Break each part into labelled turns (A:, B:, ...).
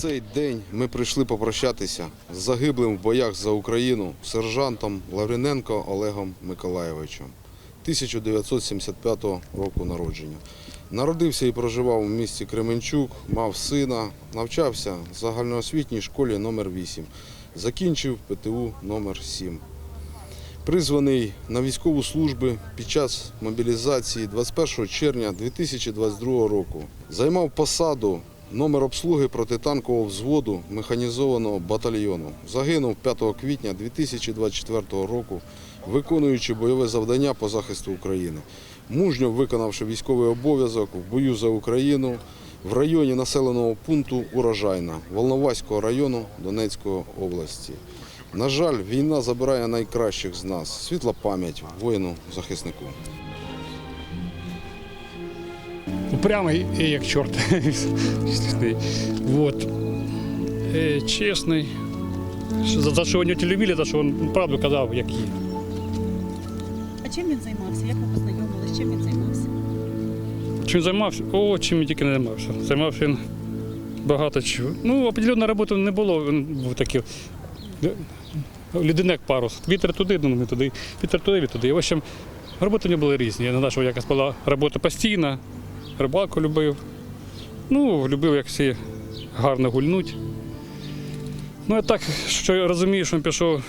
A: цей день ми прийшли попрощатися з загиблим в боях за Україну сержантом Лавриненко Олегом Миколаєвичем 1975 року народження. Народився і проживав у місті Кременчук, мав сина, навчався в загальноосвітній школі номер 8 закінчив ПТУ номер 7 Призваний на військову службу під час мобілізації 21 червня 2022 року. Займав посаду номер обслуги протитанкового взводу механізованого батальйону. Загинув 5 квітня 2024 року, виконуючи бойове завдання по захисту України. Мужньо виконавши військовий обов'язок в бою за Україну в районі населеного пункту Урожайна Волноваського району Донецької області. На жаль, війна забирає найкращих з нас. Світла пам'ять воїну-захиснику.
B: Упрямий і як чорт. вот. Е, чесний. За, що його не любили, за що він правду казав, як є.
C: А чим він займався? Як ви познайомились? Чим він займався?
B: Чим займався? О, чим він тільки не займався. Займався він багато чого. Ну, определенної роботи не було. Він був такий лю- людина як парус. Вітер туди, ну не туди, вітер туди, вітер туди. В общем, роботи в нього були різні. Я не знаю, що якась була робота постійна, рибалку любив. Ну, любив, як всі гарно гульнуть. Ну, я так, що я розумію, що він пішов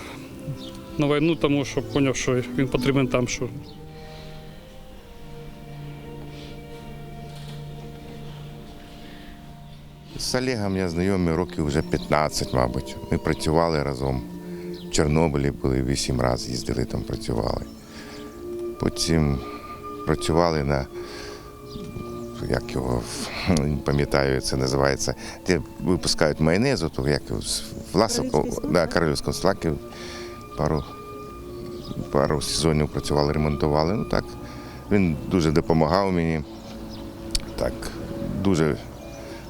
B: на війну, тому що зрозумів, що він потрібен там, що
D: З Олегом я знайомий років вже 15, мабуть. Ми працювали разом. В Чорнобилі були вісім разів, їздили там, працювали. Потім працювали на, як його, не пам'ятаю, це називається, де випускають майонез, ото як
C: Королівський
D: да. Королівському слакі. Пару, пару сезонів працювали, ремонтували. Ну так, він дуже допомагав мені. Так, дуже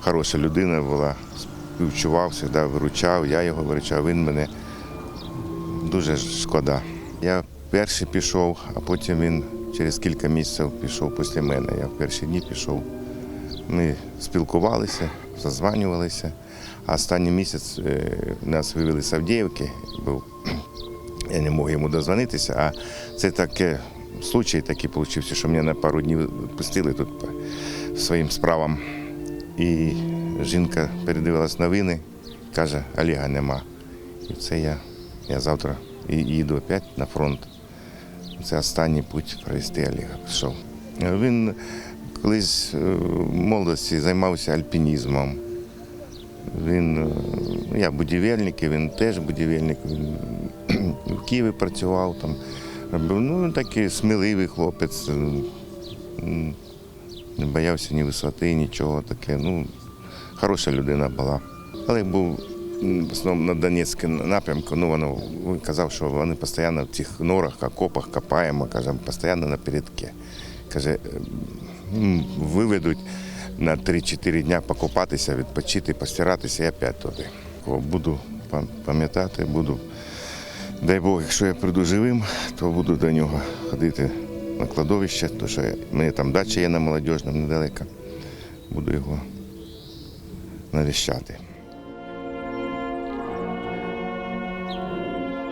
D: хороша людина була, співчував, завжди виручав, я його виручав, він мене дуже шкода. Я перший пішов, а потім він через кілька місяців пішов після мене. Я в перші дні пішов. Ми спілкувалися, зазванювалися. А останній місяць е, нас вивели з Авдіївки, був я не мог йому дозвонитися, а це таке случай такий вийшов, що мене на пару днів відпустили тут по своїм справам. І жінка передивилась новини, каже, Олега нема. І це я, я завтра їду опять на фронт. Це останній путь провести Олега пішов. Він колись е, в молодості займався альпінізмом. Він, е, я будівельник, і він теж будівельник. Він в Києві працював там. Ну, такий сміливий хлопець. Не боявся ні висоти, нічого таке. Ну, хороша людина була. Але був в основному на Донецькому напрямку, ну воно він казав, що вони постійно в цих норах, окопах копаємо, каже, постійно на передки. Каже, виведуть на 3-4 дня покопатися, відпочити, постиратися і опять туди. Буду пам'ятати, буду. Дай Бог, якщо я прийду живим, то буду до нього ходити на кладовище, тому що в мене там дача є на молодіжному недалеко. Буду його навіщати.